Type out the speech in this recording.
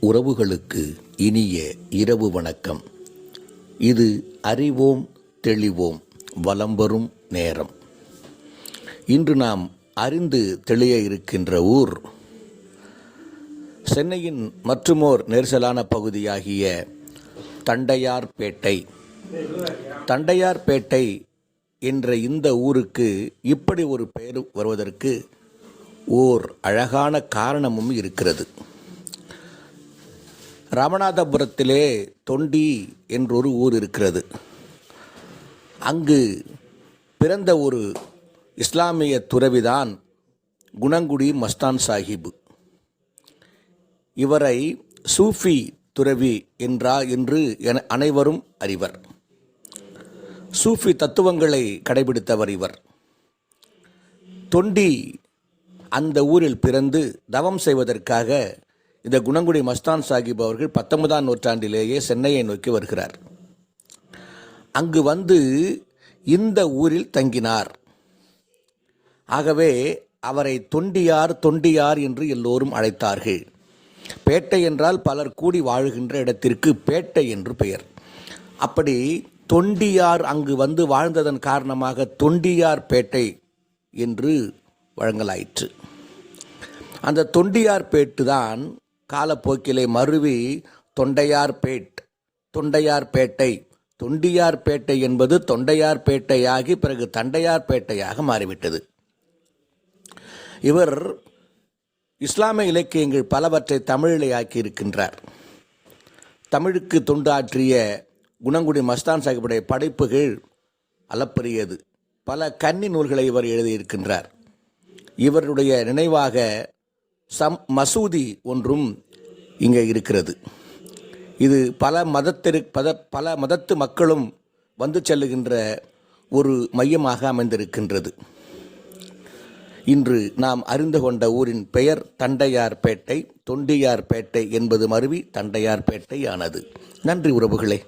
உறவுகளுக்கு இனிய இரவு வணக்கம். இது அறிவோம் தெளிவோம் வலம் வரும் நேரம். இன்று நாம் அறிந்து தெளிய இருக்கின்ற ஊர் சென்னையின் மற்றுமோர் நெரிசலான பகுதியாகிய தண்டையார்பேட்டை. தண்டையார்பேட்டை என்ற இந்த ஊருக்கு இப்படி ஒரு பெயர் வருவதற்கு ஓர் அழகான காரணமும் இருக்கிறது. ராமநாதபுரத்திலே தொண்டி என்றொரு ஊர் இருக்கிறது. அங்கு பிறந்த ஒரு இஸ்லாமிய துறவிதான் குணங்குடி மஸ்தான் சாஹிப். இவரை சூஃபி துறவி என்றா என்று என அனைவரும் அறிவர். சூஃபி தத்துவங்களை கடைபிடித்தவர் இவர். தொண்டி அந்த ஊரில் பிறந்து தவம் செய்வதற்காக இந்த குணங்குடி மஸ்தான் சாஹிப் அவர்கள் பத்தொன்பதாம் நூற்றாண்டிலேயே சென்னையை நோக்கி வருகிறார். அங்கு வந்து இந்த ஊரில் தங்கினார். ஆகவே அவரை தொண்டியார் தொண்டியார் என்று எல்லோரும் அழைத்தார்கள். பேட்டை என்றால் பலர் கூடி வாழுகின்ற இடத்திற்கு பேட்டை என்று பெயர். அப்படி தொண்டியார் அங்கு வந்து வாழ்ந்ததன் காரணமாக தொண்டியார் பேட்டை என்று வழங்கலாயிற்று. அந்த தொண்டியார்பேட்டு தான் காலப்போக்கிலே மருவி தொண்டையார்பேட் தொண்டையார்பேட்டை தொண்டியார்பேட்டை என்பது தொண்டையார்பேட்டையாகி பிறகு தண்டையார்பேட்டையாக மாறிவிட்டது. இவர் இஸ்லாமிய இலக்கியங்கள் பலவற்றை தமிழிலே ஆக்கியிருக்கின்றார். தமிழுக்கு தொண்டாற்றிய குணங்குடி மஸ்தான் சாஹிபுடைய படைப்புகள் அளப்பரியது. பல கன்னி நூல்களை இவர் எழுதியிருக்கின்றார். இவருடைய நினைவாக சம் மசூதி ஒன்றும் இங்கே இருக்கிறது. இது பல மதத்திற்கு பத பல மதத்து மக்களும் வந்து செல்லுகின்ற ஒரு மையமாக அமைந்திருக்கின்றது. இன்று நாம் அறிந்து கொண்ட ஊரின் பெயர் தண்டையார்பேட்டை தொண்டியார்பேட்டை என்பது மருவி தண்டையார்பேட்டை ஆனது நன்றி உறவுகளே.